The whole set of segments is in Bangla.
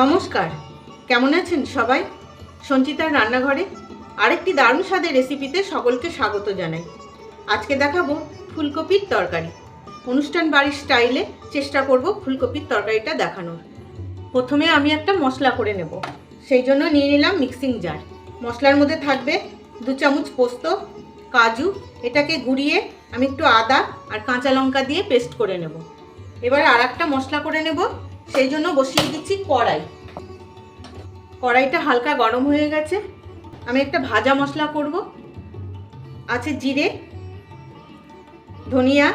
নমস্কার। কেমন আছেন সবাই? সঞ্চিতার রান্নাঘরে আরেকটি দারুণ স্বাদের রেসিপিতে সকলকে স্বাগত জানাই। আজকে দেখাবো ফুলকপির তরকারি। অনুষ্ঠান বাড়ির স্টাইলে চেষ্টা করব ফুলকপির তরকারিটা দেখানোর। প্রথমে আমি একটা মশলা করে নেব। সেই জন্য নিয়ে নিলাম মিক্সিং জার মশলার মধ্যে থাকবে দু চামচ পোস্ত, কাজু, এটাকে গুঁড়িয়ে আমি একটু আদা আর কাঁচা লঙ্কা দিয়ে পেস্ট করে নেব। এবার আর একটা মশলা করে নেব। সেই জন্য বসিয়ে দিচ্ছি কড়াই। কড়াইটা হালকা গরম হয়ে গেছে। আমি একটা ভাজা মশলা করব। আছে জিরে, ধনিয়া,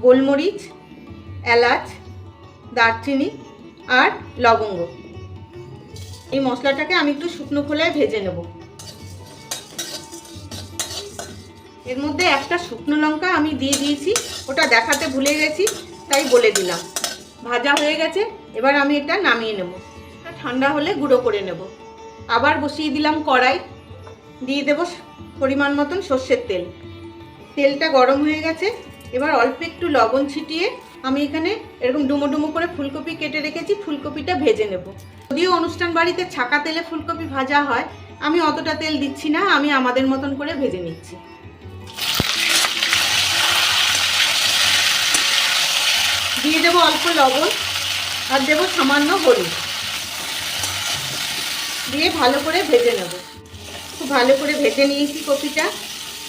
গোলমরিচ, এলাচ, দারচিনি আর লবঙ্গ। এই মশলাটাকে আমি একটু শুকনো খোলায় ভেজে নেব। এর মধ্যে একটা শুকনো লঙ্কা আমি দিয়ে দিয়েছি। ওটা দেখাতে ভুলে গেছি, তাই বলে দিলাম। ভাজা হয়ে গেছে, এবার আমি এটা নামিয়ে নেব। ঠান্ডা হলে গুঁড়ো করে নেব। আবার বসিয়ে দিলাম কড়াই। দিয়ে দেব পরিমাণ মতন সর্ষের তেল। তেলটা গরম হয়ে গেছে। এবার অল্প একটু লবণ ছিটিয়ে আমি এখানে এরকম ডুমো ডুমো করে ফুলকপি কেটে রেখেছি, ফুলকপিটা ভেজে নেব। যদিও অনুষ্ঠান বাড়িতে ছাকা তেলে ফুলকপি ভাজা হয়, আমি অতটা তেল দিচ্ছি না, আমি আমাদের মতন করে ভেজে নিচ্ছি। দিয়ে দেবো অল্প লবণ আর দেবো সামান্য হলুদ। দিয়ে ভালো করে ভেজে নেব। খুব ভালো করে ভেজে নিয়েছি কপিটা।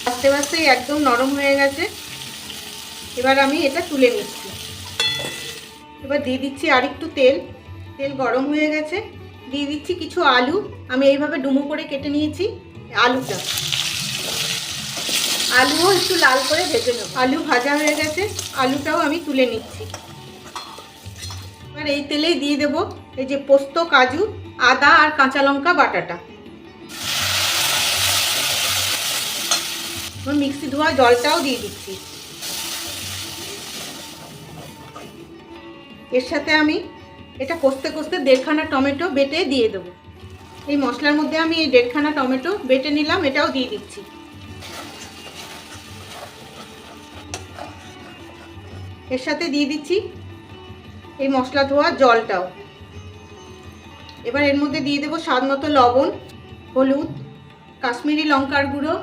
আস্তে আস্তে একদম নরম হয়ে গেছে। এবার আমি এটা তুলে নিচ্ছি। এবার দিয়ে দিচ্ছি আর একটু তেল। তেল গরম হয়ে গেছে। দিয়ে দিচ্ছি কিছু আলু। আমি এইভাবে ডুমো করে কেটে নিয়েছি আলুটা। আলুও একটু লাল করে ভেজে নেব। আলু ভাজা হয়ে গেছে, আলুটাও আমি তুলে নিচ্ছি। এবার এই তেলেই দিয়ে দেব এই যে পোস্ত, কাজু, আদা আর কাঁচা লঙ্কা বাটাটা। মিক্সি ধোয়া জলটাও দিয়ে দিচ্ছি। এর সাথে আমি এটা কষতে কষতে দেড়খানা টমেটো বেটে দিয়ে দেবো। এই মশলার মধ্যে আমি এই দেড়খানা টমেটো বেটে নিলাম, এটাও দিয়ে দিচ্ছি। এর সাথে দিয়ে দিচ্ছি এই মশলা ধোয়া জলটাও। এবার এর মধ্যে দিয়ে দেবো স্বাদ মতো লবণ, হলুদ, কাশ্মীরি লঙ্কার গুঁড়ো।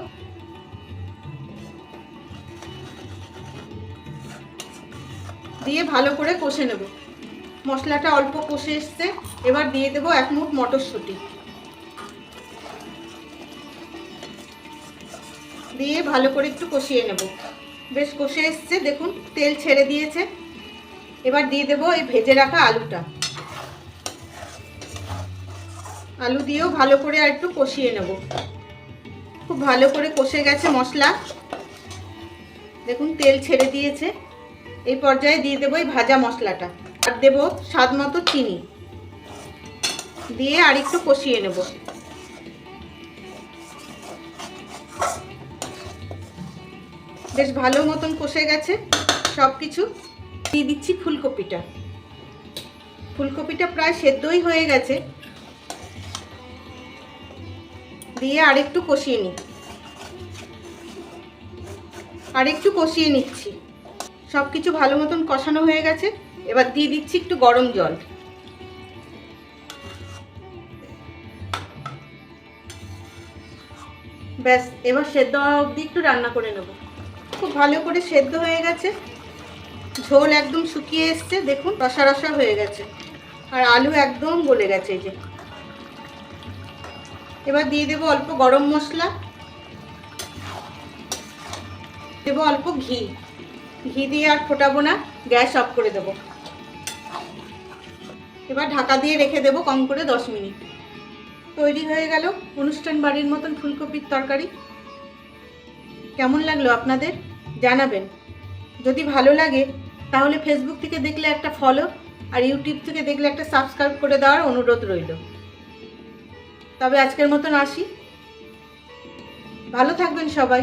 দিয়ে ভালো করে কষে নেব। মশলাটা অল্প কষে এসছে, এবার দিয়ে দেবো এক মুঠ মটরশুঁটি। দিয়ে ভালো করে একটু কষিয়ে নেব। বেশ কষে এসছে, দেখুন, তেল ছেড়ে দিয়েছে। এবার দিয়ে দেবো এই ভেজে রাখা আলুটা। আলু দিয়েও ভালো করে আর একটু কষিয়ে নেব। খুব ভালো করে কষে গেছে মশলা। দেখুন, তেল ছেড়ে দিয়েছে। এই পর্যায়ে দিয়ে দেবো এই ভাজা মশলাটা। আর দেবো স্বাদ মতো চিনি। দিয়ে আর একটু কষিয়ে নেব। বেশ ভালো মতন কষে গেছে। সব কিছু দিয়ে দিচ্ছি ফুলকপিটা। ফুলকপিটা প্রায় সেদ্ধই হয়ে গেছে। দিয়ে আরেকটু কষিয়ে নিই। আরেকটু কষিয়ে নিচ্ছি। সব কিছু ভালো মতন কষানো হয়ে গেছে। এবার দিয়ে দিচ্ছি একটু গরম জল। ব্যাস, এবার সেদ্ধ অবধি একটু রান্না করে নেব। খুব ভালো করে সেদ্ধ হয়ে গেছে। ঝোল একদম শুকিয়ে এসছে, দেখুন, রসা রসা হয়ে গেছে। আর আলু একদম গলে গেছে এই যে। এবার দিয়ে দেবো অল্প গরম মশলা। দেবো অল্প ঘি। ঘি দিয়ে আর ফোটাবো না, গ্যাস অফ করে দেবো। এবার ঢাকা দিয়ে রেখে দেবো কম করে দশ মিনিট। তৈরি হয়ে গেল অনুষ্ঠান বাড়ির মতন ফুলকপির তরকারি। কেমন লাগল আপনাদের? জানাবেন। যদি ভালো লাগে, তাহলে ফেসবুক থেকে দেখলে একটা ফলো আর ইউটিউব থেকে দেখলে একটা সাবস্ক্রাইব করে দেওয়ার অনুরোধ রইল। তবে আজকের মতন আসি। ভালো থাকবেন সবাই।